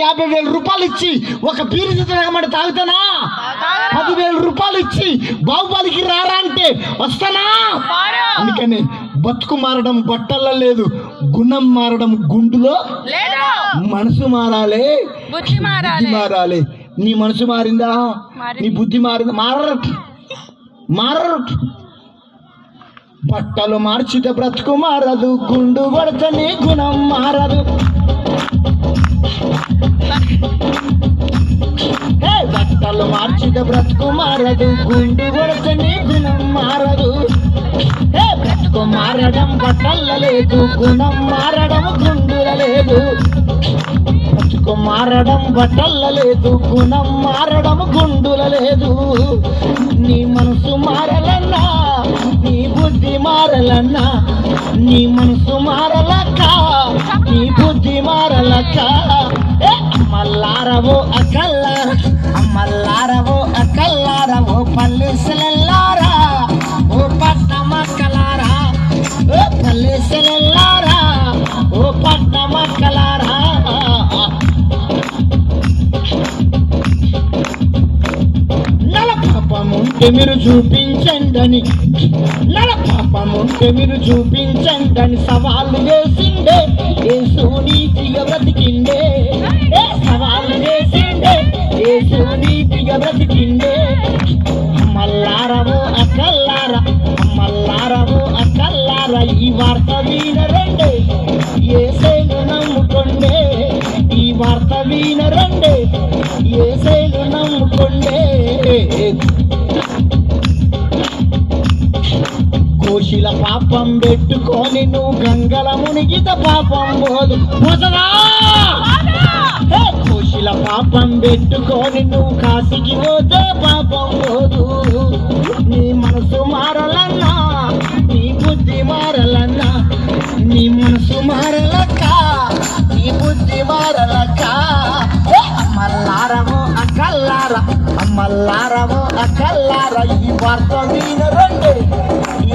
యాభై వేల రూపాయలు ఇచ్చి ఒక బీరు తాగమంటే తాగుతానా? పదివేల రూపాయలు ఇచ్చి బాహుబలికి రారా అంటే వస్తానా? అందుకని బతుకు మారడం బట్టల్లో లేదు గుణం మారడం గుండులో మనసు మారాలి. బుద్ధి మారాలి. నీ మనసు మారిందా. నీ బుద్ధి మారిందా? మారరు మారరు బట్టలు మార్చితే బ్రతుకు మారదు గుండు కొడితే నీ గుణం మారదు. బట్టలు మార్చితే బ్రతుకు మారదు గుండు కొడితే గుణం మారదు. బ్రతుకు మారడం బట్టల లేదు గుణం మారడం గుండుల లేదు. బ్రతుకు మారడం బట్టల లేదు గుణం మారడం గుండుల లేదు. నీ మనసు మారలన్నా నీ బుద్ధి మారలన్నా నీ మనసు మార అక్కల్లారవో పల్లెసలెల్లారా ఓ పట్టమక్కలారా ఓ పల్లెసలెల్లారా ఓ పట్టమక్కలారా మీరు చూపించండని నల పాపముంటే మీరు చూపించండని సవాళ్ళు చేసిండే. యేసు నీతిగా బ్రతికిండే. సవాళ్ళు చేసిండే. యేసు నీతిగా బ్రతికి వార్త వినరండే ఏసేను నమ్ముకొండే? ఈ వార్త వినరండే ఏసేను నమ్ముకొండే? కోశిల పాపం పెట్టుకొని నువ్వు గంగల మునిగిత పాపం పోదు పోతదా కోశిల పాపం పెట్టుకొని నువ్వు కాశీకి పోతే పాపం పోదు మల్లారవో అక్కల్లార ఈ వార్త వినరండి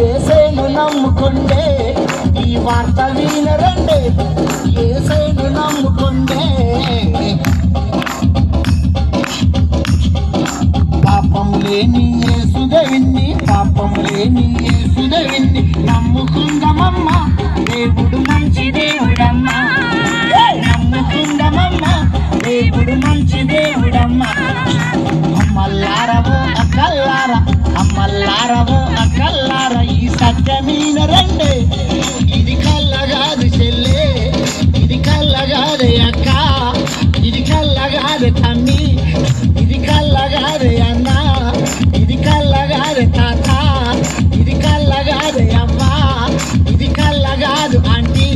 ఏసేను నమ్ముకుండే ఈ వార్త వినరండి ఏసేను నమ్ముకుండే పాపం లేని యేసుదవిన్ని పాపం లేని మీన రండే. ఇది కళ్ళగాదు చెల్లే. ఇది కళ్ళగాదే అక్క. ఇది కళ్ళగాదే తమ్మి. ఇది కళ్ళగాదే అన్న. ఇది కళ్ళగాదే తాత. ఇది కళ్ళగాదే అమ్మ. ఇది కళ్ళగాదు ఆంటీ.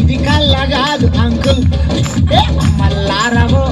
ఇది కళ్ళగాదు అంకుల్. మల్లారవో